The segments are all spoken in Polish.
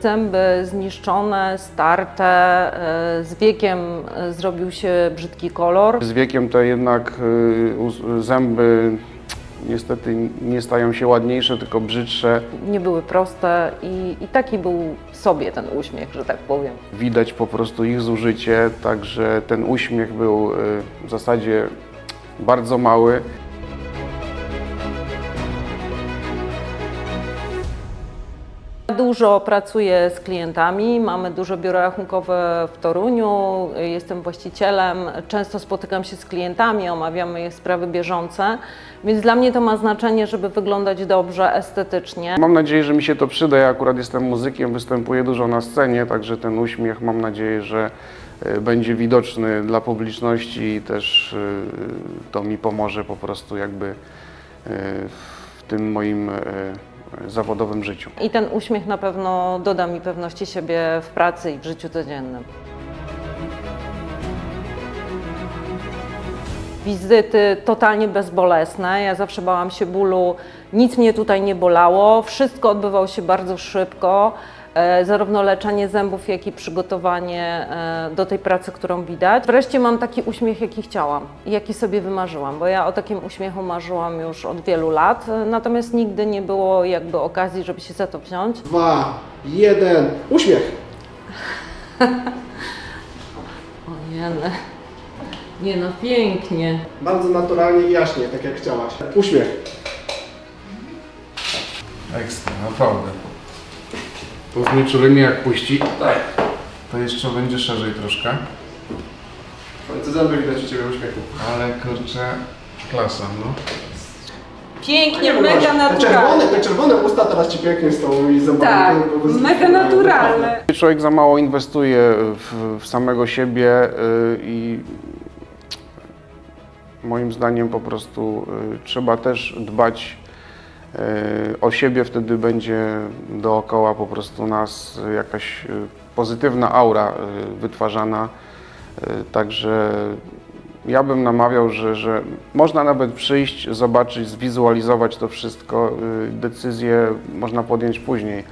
Zęby zniszczone, starte, e, z wiekiem e, zrobił się brzydki kolor. Z wiekiem to jednak uz- zęby niestety nie stają się ładniejsze, tylko brzydsze. Nie były proste i, i taki był sobie ten uśmiech, że tak powiem. Widać po prostu ich zużycie, także ten uśmiech był w zasadzie bardzo mały. Dużo pracuję z klientami, mamy duże biuro rachunkowe w Toruniu, jestem właścicielem, często spotykam się z klientami, omawiamy ich sprawy bieżące, więc dla mnie to ma znaczenie, żeby wyglądać dobrze, estetycznie. Mam nadzieję, że mi się to przyda. Ja akurat jestem muzykiem, występuję dużo na scenie, także ten uśmiech mam nadzieję, że y, będzie widoczny dla publiczności i też y, to mi pomoże po prostu jakby y, w tym moim zawodowym życiu. I ten uśmiech na pewno doda mi pewności siebie w pracy i w życiu codziennym. Wizyty totalnie bezbolesne. Ja zawsze bałam się bólu, nic mnie tutaj nie bolało. Wszystko odbywało się bardzo szybko. E, zarówno leczenie zębów, jak i przygotowanie e, do tej pracy, którą widać. Wreszcie mam taki uśmiech, jaki chciałam i jaki sobie wymarzyłam, bo ja o takim uśmiechu marzyłam już od wielu lat, e, natomiast nigdy nie było jakby okazji, żeby się za to wziąć. Dwa, jeden, uśmiech. Ojeny. Nie no, pięknie. Bardzo naturalnie i jaśnie, tak jak chciałaś. Uśmiech. Ekstra, naprawdę. To znieczulenie jak puści, tak. to jeszcze będzie szerzej troszkę, W końcu zęby widać u Ciebie uśmiechu. ale kurczę, klasa, no. Pięknie, Nie, mega Te czerwone, naturalne. te czerwone usta teraz Ci pięknie z tą i zębami. Tak, to mega naprawdę. naturalne. Człowiek za mało inwestuje w, w samego siebie y, i moim zdaniem po prostu y, trzeba też dbać o siebie, wtedy będzie dookoła po prostu nas jakaś y, pozytywna aura y, wytwarzana. Także ja bym namawiał, że, że można nawet przyjść, zobaczyć, zwizualizować to wszystko. Decyzję można podjąć później.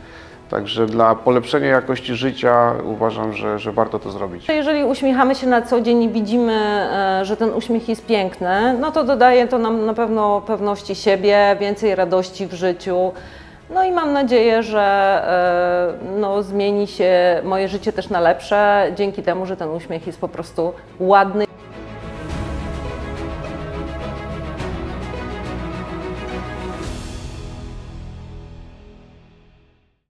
Także dla polepszenia jakości życia uważam, że, że warto to zrobić. Jeżeli uśmiechamy się na co dzień i widzimy, e, że ten uśmiech jest piękny, no to dodaje to nam na pewno pewności siebie, więcej radości w życiu. No i mam nadzieję, że e, no, zmieni się moje życie też na lepsze dzięki temu, że ten uśmiech jest po prostu ładny